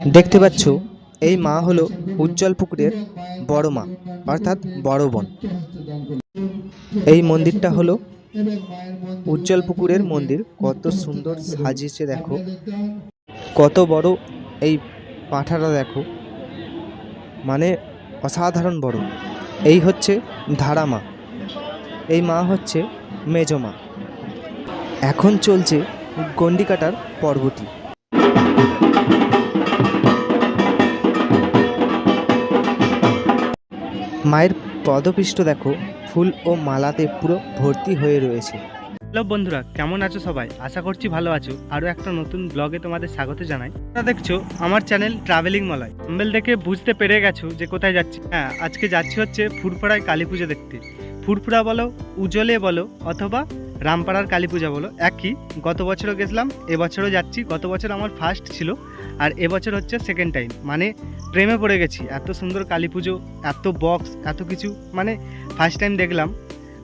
দেখতে পাচ্ছ, এই মা হলো উজ্জ্বল পুকুরের বড় মা, অর্থাৎ বড় বোন। এই মন্দিরটা হলো উজ্জ্বল পুকুরের মন্দির। কত সুন্দর সাজিয়েছে দেখো। কত বড় এই পাঠাটা দেখো। মানে অসাধারণ বড়। এই হচ্ছে ধারা মা। এই মা হচ্ছে মেজো মা। এখন চলছে গন্ডি কাটার পর্বটি। মায়ের পদপৃষ্ঠ দেখো, ফুল ও মালাতে পুরো ভর্তি হয়ে রয়েছে। হ্যালো বন্ধুরা, কেমন আছো সবাই? আশা করছি ভালো আছো। আরও একটা নতুন ব্লগে তোমাদের স্বাগত জানাই। তোমরা দেখছ আমার চ্যানেল ট্রাভেলিং মলয় থাম্বেল দেখে বুঝতে পেরে গেছো যে কোথায় যাচ্ছি। হ্যাঁ আজকে যাচ্ছি হচ্ছে ফুরফুরায় কালী পুজো দেখতে। ফুরফুরা বলো উজ্জ্বলে বলো, অথবা রামপাড়ার কালী পূজা বলো। একই, গত বছরও গেছিলাম, এবছরও যাচ্ছি। গত বছর আমার ফার্স্ট ছিল। আর এবছর হচ্ছে সেকেন্ড টাইম মানে প্রেমে পড়ে গেছি, এত সুন্দর কালী পুজো, এত বক্স এত কিছু। মানে ফার্স্ট টাইম দেখলাম।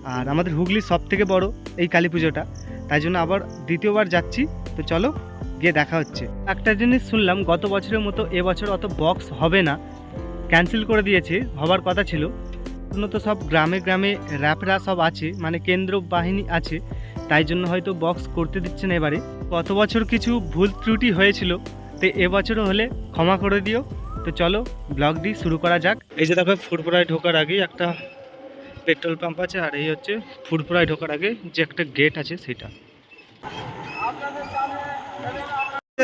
আর আমাদের হুগলির সব থেকে বড় এই কালী পুজোটা। তাই জন্য আবার দ্বিতীয়বার যাচ্ছি। তো চলো, গিয়ে দেখা হচ্ছে। একটা জিনিস শুনলাম, গত বছরের মতো এবছর অত বক্স হবে না। ক্যান্সেল করে দিয়েছে, হবার কথা ছিল। তো সব গ্রামে গ্রামে র্যাপরা সব আছে মানে কেন্দ্র বাহিনী আছে। তাই জন্য হয়তো বক্স করতে দিচ্ছে না এবারে। গত বছর কিছু ভুল ত্রুটি হয়েছিল। তো এবছরও হলে ক্ষমা করে দিও। তো চলো ব্লগটি শুরু করা যাক। এই যে দেখো ফুটপুরায় ঢোকার আগেই একটা পেট্রোল পাম্প আছে, আর এই হচ্ছে ফুটপুরায় ঢোকার আগে যে একটা গেট আছে সেটা।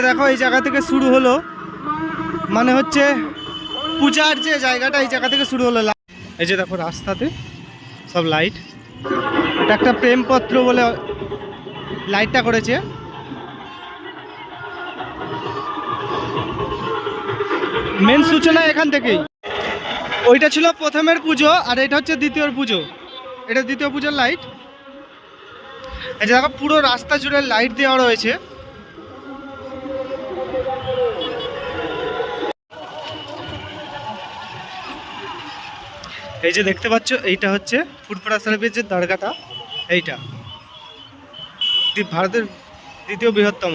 দেখো, এই জায়গা থেকে শুরু হলো মানে হচ্ছে পূজার যে জায়গাটা, এই জায়গা থেকে শুরু হলো এই যে দেখো, রাস্তাতে সব লাইট এটা একটা প্রেমপত্র বলে লাইটটা করেছে। মেন সূচনা এখান থেকেই। ওইটা ছিল প্রথমের পুজো, আর এটা হচ্ছে দ্বিতীয়র পুজো। এটা দ্বিতীয় পুজোর লাইট এই যে দেখো, পুরো রাস্তা জুড়ে লাইট দেওয়া রয়েছে। এই যে দেখতে পাচ্ছ, এইটা হচ্ছে ফুটপাড়া সার্ভিসের যে দরগাটা এইটা। ভারতের দ্বিতীয় বৃহত্তম।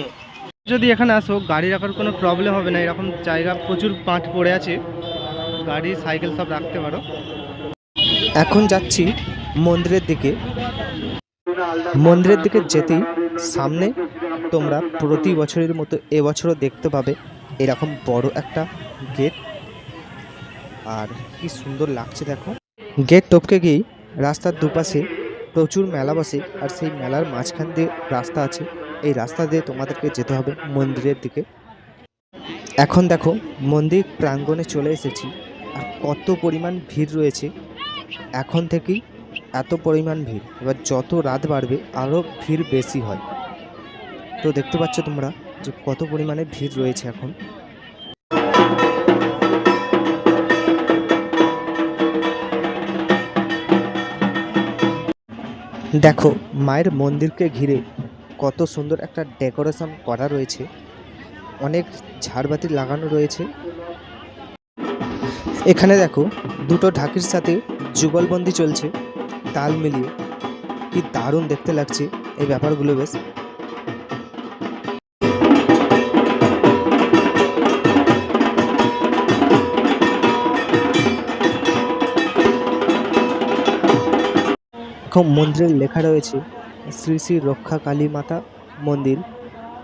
যদি এখানে আসো, গাড়ি রাখার কোনো প্রবলেম হবে না। এরকম জায়গা প্রচুর পাঁট পড়ে আছে। গাড়ি, সাইকেল সব রাখতে পারো। এখন যাচ্ছি মন্দিরের দিকে। মন্দিরের দিকে যেতেই সামনে তোমরা প্রতি বছরের মতো এবছরও দেখতে পাবে এরকম বড় একটা গেট। আর কি সুন্দর লাগছে দেখো। গেট টপকে গিয়েই রাস্তার দুপাশে প্রচুর মেলা বসে, আর সেই মেলার মাঝখান দিয়ে রাস্তা আছে। এই রাস্তা দিয়ে তোমাদেরকে যেতে হবে মন্দিরের দিকে। এখন দেখো, মন্দির প্রাঙ্গণে চলে এসেছি আর কত পরিমাণ ভিড় রয়েছে। এখন থেকেই এত পরিমাণ ভিড়। এবার যত রাত বাড়বে আরও ভিড় বেশি হয়। তো দেখতে পাচ্ছ তোমরা যে কত পরিমাণে ভিড় রয়েছে এখন। দেখো, মায়ের মন্দিরকে ঘিরে কত সুন্দর একটা ডেকোরেশন করা রয়েছে। অনেক ঝাড়বাতি লাগানো রয়েছে। এখানে দেখো, দুটো ঢাকির সাথে যুগলবন্দি চলছে, তাল মিলিয়ে। কি দারুণ দেখতে লাগছে এই ব্যাপারগুলো বেশ। মন্দিরের লেখা রয়েছে শ্রী শ্রী রক্ষা কালী মাতা মন্দির,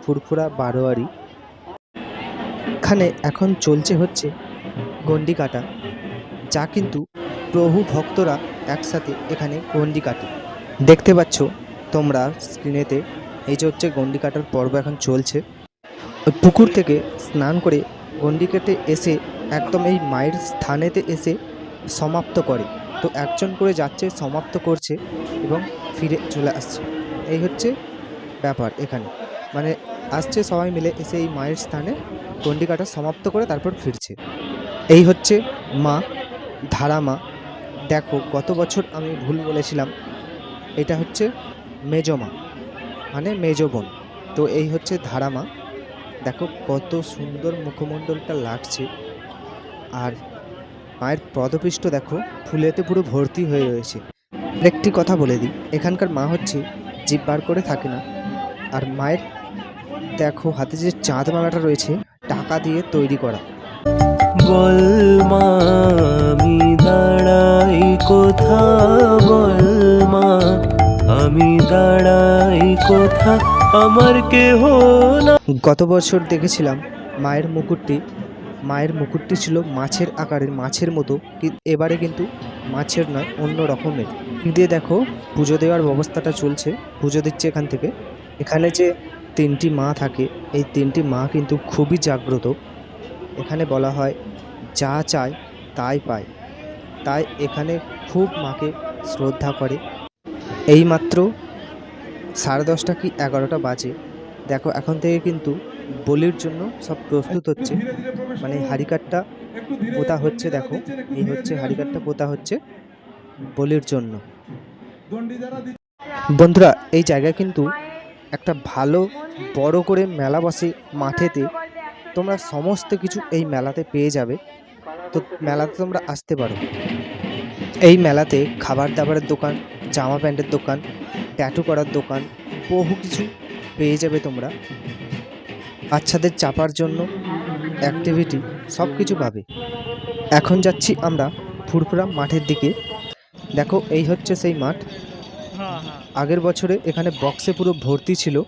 ফুরফুরা, বারোয়ারি। এখানে এখন চলছে হচ্ছে গন্ডি কাটা যা কিন্তু প্রভু ভক্তরা একসাথে এখানে গন্ডি কাটে দেখতে পাচ্ছ তোমরা স্ক্রিনেতে, এই যে হচ্ছে গন্ডি কাটার পর্ব এখন চলছে। ওই পুকুর থেকে স্নান করে গন্ডি কেটে এসে একদম এই মায়ের স্থানেতে এসে সমাপ্ত করে। তো একজন করে যাচ্ছে, সমাপ্ত করছে এবং ফিরে চলে আসছে। এই হচ্ছে ব্যাপার এখানে। মানে আসছে সবাই মিলে এসে এই মায়ের স্থানে গন্ডি কাটা সমাপ্ত করে তারপর ফিরছে। এই হচ্ছে মা, ধারা মা। দেখো গত বছর আমি ভুল বলেছিলাম, এটা হচ্ছে মেজো মা মানে মেজ বোন। তো এই হচ্ছে ধারা মা। দেখো কত সুন্দর মুখমণ্ডলটা লাগছে। আর মায়ের পদপৃষ্ঠ দেখো, ফুলেতে পুরো ভর্তি হয়ে রয়েছে। একটি কথা বলে দিই এখানকার মা হচ্ছে জিভ বার করে থাকে না। আর মায়ের দেখো হাতে যে চাঁদ মালাটা রয়েছে টাকা দিয়ে তৈরি করা। বল মা আমি দাঁড়াই কোথা বল মা আমি দাঁড়াই কোথা আমার কেহ না। গত বছর দেখেছিলাম মায়ের মুকুটটি মায়ের মুকুটটি ছিল মাছের আকারের মাছের মতো এবারে কিন্তু মাছের নয় অন্য রকমের। দিয়ে দেখো, পুজো দেওয়ার ব্যবস্থাটা চলছে, পুজো দিচ্ছে এখান থেকে। এখানে যে তিনটি মা থাকে, এই তিনটি মা কিন্তু খুবই জাগ্রত। এখানে বলা হয়, যা চায়, তাই পায়। তাই এখানে খুব মাকে শ্রদ্ধা করে। এইমাত্র সাড়ে দশটা কি এগারোটা বাজে। দেখো, এখন থেকে কিন্তু বলির জন্য সব প্রস্তুত হচ্ছে। মানে হারিকাটটা পোতা হচ্ছে, দেখো। এই হচ্ছে হারিকাটটা পোতা হচ্ছে। বলির জন্য। বন্ধুরা এই জায়গা কিন্তু একটা ভালো বড় করে মেলা বসে মাঠেতে তোমরা সমস্ত কিছু এই মেলাতে পেয়ে যাবে। তো মেলাতে তোমরা আসতে পারো। এই মেলাতে খাবার দাবারের দোকান জামা প্যান্টের দোকান ট্যাটু করার দোকান বহু কিছু পেয়ে যাবে তোমরা। বাচ্চাদের চাপার জন্য অ্যাক্টিভিটি সব কিছু পাবে। এখন যাচ্ছি আমরা ফুরফুরা মাঠের দিকে। দেখো এই হচ্ছে সেই মাঠ। হ্যাঁ হ্যাঁ। আগের বছরে এখানে বক্সে পুরো ভর্তি ছিল।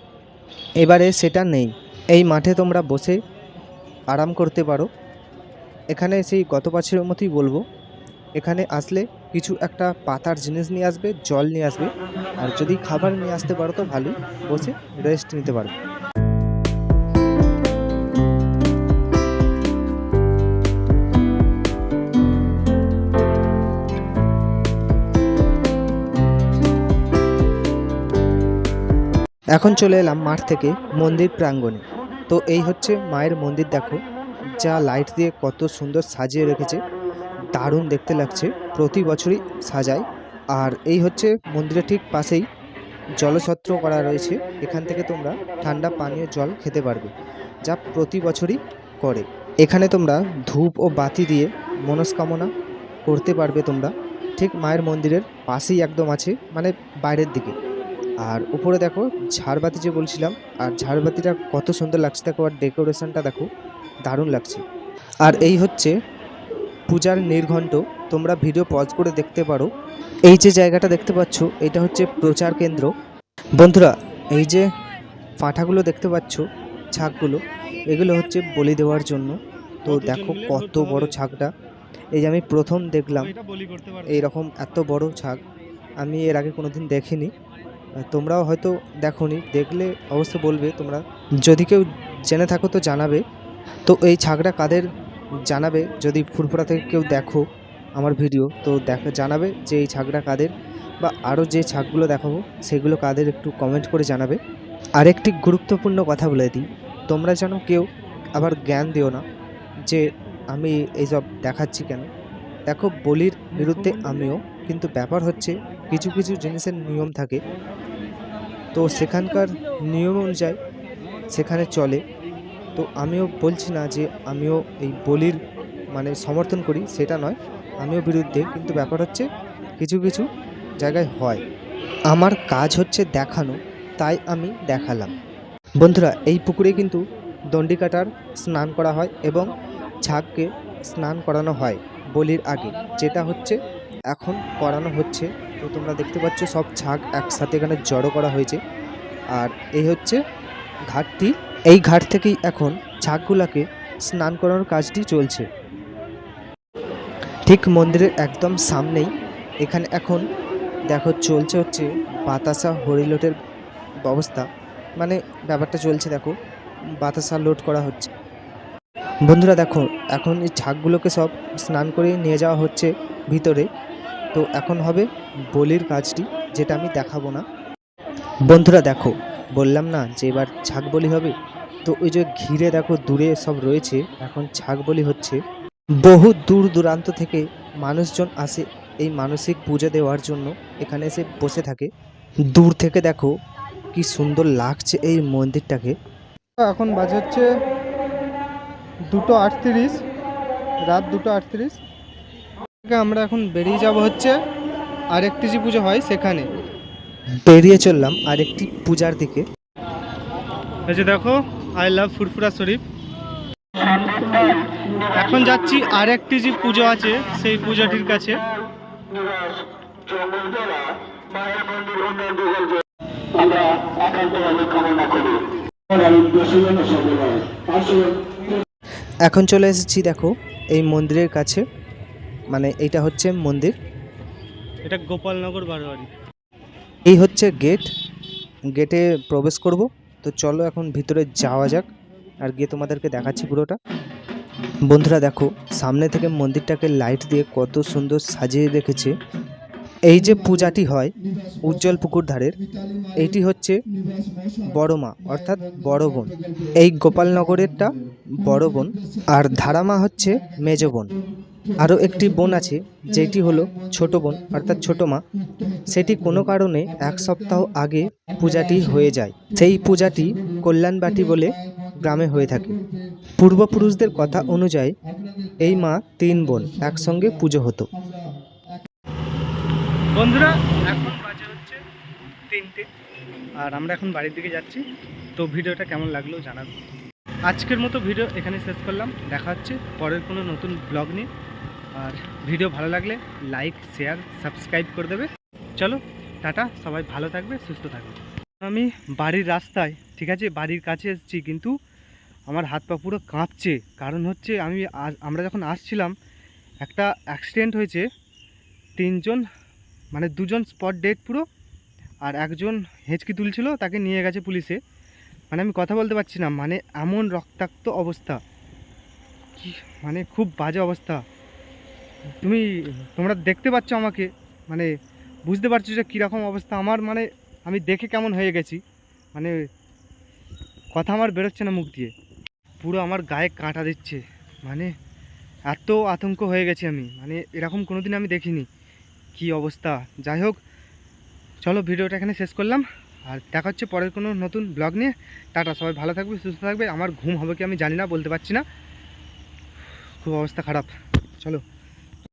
এবারে সেটা নেই। এই মাঠে তোমরা বসে আরাম করতে পারো। এখানে সেই গত বছরের মতোই বলব। এখানে আসলে কিছু একটা পাতার জিনিস নিয়ে আসবে জল নিয়ে আসবে। আর যদি খাবার নিয়ে আসতে পারো তো ভালোই। বসে রেস্ট নিতে পারো এখন চলে এলাম মাঠ থেকে মন্দির প্রাঙ্গণে। তো এই হচ্ছে মায়ের মন্দির, দেখো। যা লাইট দিয়ে কত সুন্দর সাজিয়ে রেখেছে। দারুণ দেখতে লাগছে। প্রতি বছরই সাজায়। আর এই হচ্ছে মন্দিরের ঠিক পাশেই জলছত্র করা রয়েছে। এখান থেকে তোমরা ঠান্ডা পানীয় জল খেতে পারবে, যা প্রতি বছরই করে। এখানে তোমরা ধূপ ও বাতি দিয়ে মনস্কামনা করতে পারবে তোমরা। ঠিক মায়ের মন্দিরের পাশেই একদম আছে মানে বাইরের দিকে। আর উপরে দেখো ঝাড়বাতি যে বলছিলাম আর ঝাড়বাতিটা কত সুন্দর লাগছে। দেখো আর ডেকোরেশনটা দেখো দারুণ লাগছে। আর এই হচ্ছে পূজার নির্ঘণ্ট। তোমরা ভিডিও পজ করে দেখতে পারো। এই যে জায়গাটা দেখতে পাচ্ছ এটা হচ্ছে প্রচার কেন্দ্র। বন্ধুরা এই যে পাঁঠাগুলো দেখতে পাচ্ছ ছাগগুলো এগুলো হচ্ছে বলি দেওয়ার জন্য। তো দেখো কত বড় ছাগটা এই যে আমি প্রথম দেখলাম পারবে। এইরকম এত বড় ছাগ আমি এর আগে কোনোদিন দেখিনি। তোমরাও হয়তো দেখোনি দেখলে অবশ্য বলবে তোমরা। যদি কেউ জেনে থাকো তো জানাবে। তো এই ছাগটা কাদের জানাবে? যদি ফুরফুরা থেকে কেউ দেখো আমার ভিডিও তো দেখা জানাবে যে এই ছাগটা কাদের বা আরও যে ছাগগুলো দেখাবো সেগুলো কাদের একটু কমেন্ট করে জানাবে। আরেকটি গুরুত্বপূর্ণ কথা বলে দিই তোমরা যেন কেউ আবার জ্ঞান দিও না যে আমি এইসব দেখাচ্ছি কেন। দেখো বলির বিরুদ্ধে আমিও কিন্তু ব্যাপার হচ্ছে কিছু কিছু জিনিসের নিয়ম থাকে। তো সেখানকার নিয়ম অনুযায়ী সেখানে চলে। তো আমিও বলছি না যে আমিও এই বলির মানে সমর্থন করি, সেটা নয়। আমিও বিরুদ্ধে কিন্তু ব্যাপার হচ্ছে কিছু কিছু জায়গায় হয়। আমার কাজ হচ্ছে দেখানো, তাই আমি দেখালাম। বন্ধুরা, এই পুকুরে কিন্তু দণ্ডি কাটার স্নান করা হয় এবং ছাগকে স্নান করানো হয় বলির আগে, যেটা হচ্ছে এখন করানো হচ্ছে। তো তোমরা দেখতে পাচ্ছ সব ছাগ একসাথে এখানে জড়ো করা হয়েছে। আর এই হচ্ছে ঘাটটি এই ঘাট থেকেই এখন ছাগগুলাকে স্নান করানোর কাজটি চলছে। ঠিক মন্দিরের একদম সামনেই এখানে এখন দেখো চলছে হচ্ছে বাতাসা হরিলোটের ব্যবস্থা। মানে ব্যাপারটা চলছে দেখো, বাতাসা লোড করা হচ্ছে। বন্ধুরা দেখো, এখন এই ছাগগুলোকে সব স্নান করে নিয়ে যাওয়া হচ্ছে ভিতরে। তো এখন হবে বলির কাজটি, যেটা আমি দেখাবো না। বন্ধুরা দেখো, বললাম না যে এবার ছাগ বলি হবে? তো ওই যে ঘিরে দেখো, দূরে সব রয়েছে, এখন ছাগ বলি হচ্ছে। বহু দূর দূরান্ত থেকে মানুষজন আসে এই মানসিক পুজো দেওয়ার জন্য, এখানে এসে বসে থাকে। দূর থেকে দেখো, কি সুন্দর লাগছে এই মন্দিরটাকে। এখন বাজে হচ্ছে দুটো আটত্রিশ, রাত দুটো আটত্রিশ। আমরা এখন বেরিয়ে যাব হচ্ছে আরেকটি যে পুজো হয় সেখানে। বেরিয়ে চললাম আরেকটি পূজার দিকে। এই যে দেখো আই লাভ ফুরফুরা শরীফ। এখন যাচ্ছি আর একটি যে পুজো আছে সেই পুজোটির কাছে। এখন চলে এসেছি দেখো এই মন্দিরের কাছে। মানে এইটা হচ্ছে মন্দির। এটা গোপালনগর বারোয়ারি। এই হচ্ছে গেট গেটে প্রবেশ করব। তো চলো এখন ভিতরে যাওয়া যাক আর গিয়ে তোমাদেরকে দেখাচ্ছি পুরোটা। বন্ধুরা দেখো সামনে থেকে মন্দিরটাকে লাইট দিয়ে কত সুন্দর সাজিয়ে রেখেছে। এই যে পূজাটি হয় উজ্জ্বল পুকুর ধারের এইটি হচ্ছে বড় মা অর্থাৎ বড় বোন। এই গোপালনগরেরটা বড় বোন। আর ধারামা হচ্ছে মেজ বোন। আরও একটি বোন আছে, যেটি হলো ছোট বোন, অর্থাৎ ছোট মা। সেটি কোনো কারণে এক সপ্তাহ আগে পূজাটি হয়ে যায়। সেই পূজাটি কল্যাণবাটি বলে গ্রামে হয়ে থাকে। পূর্বপুরুষদের কথা অনুযায়ী এই মা তিন বোন একসঙ্গে পুজো হতো। বন্ধুরা, এখন বাজে হচ্ছে তিনটে। আর আমরা এখন বাড়ির দিকে যাচ্ছি। তো ভিডিওটা কেমন লাগল জানাব। আজকের মতো ভিডিও এখানে শেষ করলাম। দেখা হচ্ছে পরের কোনো নতুন ব্লগ নিয়ে। আর ভিডিও ভালো লাগলে লাইক, শেয়ার, সাবস্ক্রাইব করে দেবে। চলো, টাটা, সবাই ভালো থাকবে, সুস্থ থাকবে। আমি বাড়ির রাস্তায়, ঠিক আছে, বাড়ির কাছে এসেছি, কিন্তু আমার হাত পা পুরো কাঁপছে। কারণ হচ্ছে আমি আমরা যখন আসছিলাম, একটা অ্যাক্সিডেন্ট হয়েছে, তিনজন মানে দুজন স্পট ডেট পুরো, আর একজন হেঁচকি তুলছিল, তাকে নিয়ে গেছে পুলিশে। মানে আমি কথা বলতে পারছি না মানে এমন রক্তাক্ত অবস্থা। কি মানে খুব বাজে অবস্থা। তুমি, তোমরা দেখতে পাচ্ছ আমাকে মানে বুঝতে পারছ যে কীরকম অবস্থা। আমার মানে আমি দেখে কেমন হয়ে গেছি। মানে কথা আমার বেরোচ্ছে না মুখ দিয়ে। পুরো আমার গায়ে কাঁটা দিচ্ছে। মানে এত আতঙ্ক হয়ে গেছি আমি। মানে এরকম কোনোদিন আমি দেখিনি। কি অবস্থা? যাই হোক, চলো ভিডিওটা এখানে শেষ করলাম। আর দেখা হচ্ছে পরের কোনো নতুন ব্লগ নিয়ে। টাটা, সবাই ভালো থাকবে, সুস্থ থাকবে। আমার ঘুম হবে কি আমি জানি না, বলতে পারছি না। খুব অবস্থা খারাপ। চলো।